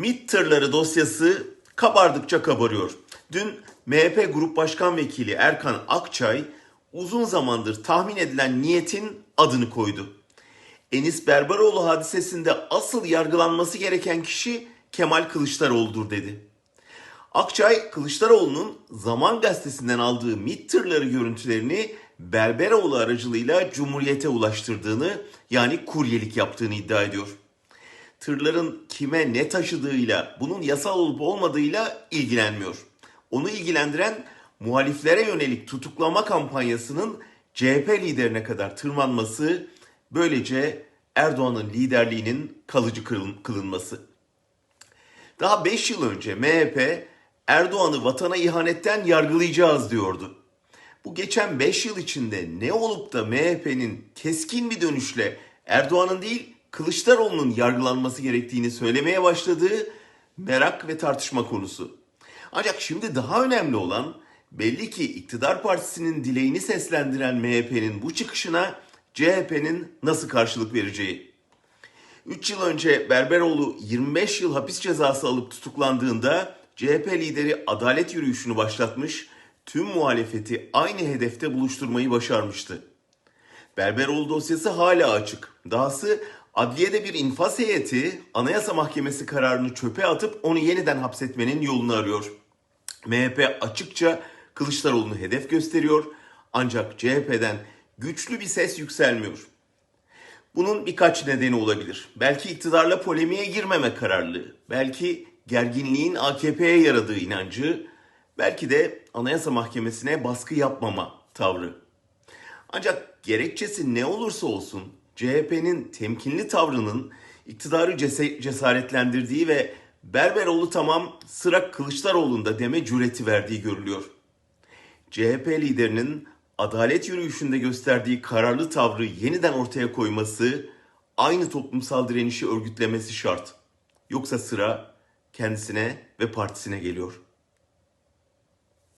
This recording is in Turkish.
MİT tırları dosyası kabardıkça kabarıyor. Dün MHP Grup Başkan Vekili Erkan Akçay uzun zamandır tahmin edilen niyetin adını koydu. Enis Berberoğlu hadisesinde asıl yargılanması gereken kişi Kemal Kılıçdaroğlu'dur dedi. Akçay, Kılıçdaroğlu'nun Zaman Gazetesi'nden aldığı MİT tırları görüntülerini Berberoğlu aracılığıyla Cumhuriyet'e ulaştırdığını yani kuryelik yaptığını iddia ediyor. Tırların kime ne taşıdığıyla, bunun yasal olup olmadığıyla ilgilenmiyor. Onu ilgilendiren muhaliflere yönelik tutuklama kampanyasının CHP liderine kadar tırmanması, böylece Erdoğan'ın liderliğinin kalıcı kılın- kılınması. Daha 5 yıl önce MHP Erdoğan'ı vatana ihanetten yargılayacağız diyordu. Bu geçen 5 yıl içinde ne olup da MHP'nin keskin bir dönüşle Erdoğan'ın değil Kılıçdaroğlu'nun yargılanması gerektiğini söylemeye başladığı merak ve tartışma konusu. Ancak şimdi daha önemli olan belli ki iktidar partisinin dileğini seslendiren MHP'nin bu çıkışına CHP'nin nasıl karşılık vereceği. 3 yıl önce Berberoğlu 25 yıl hapis cezası alıp tutuklandığında CHP lideri adalet yürüyüşünü başlatmış, tüm muhalefeti aynı hedefte buluşturmayı başarmıştı. Berberoğlu dosyası hala açık. Dahası adliyede bir infaz heyeti Anayasa Mahkemesi kararını çöpe atıp onu yeniden hapsetmenin yolunu arıyor. MHP açıkça Kılıçdaroğlu'nu hedef gösteriyor ancak CHP'den güçlü bir ses yükselmiyor. Bunun birkaç nedeni olabilir. Belki iktidarla polemiğe girmeme kararlılığı, belki gerginliğin AKP'ye yaradığı inancı, belki de Anayasa Mahkemesi'ne baskı yapmama tavrı. Ancak gerekçesi ne olursa olsun CHP'nin temkinli tavrının iktidarı cesaretlendirdiği ve Berberoğlu tamam sıra Kılıçdaroğlu'nda deme cüreti verdiği görülüyor. CHP liderinin adalet yürüyüşünde gösterdiği kararlı tavrı yeniden ortaya koyması, aynı toplumsal direnişi örgütlemesi şart. Yoksa sıra kendisine ve partisine geliyor.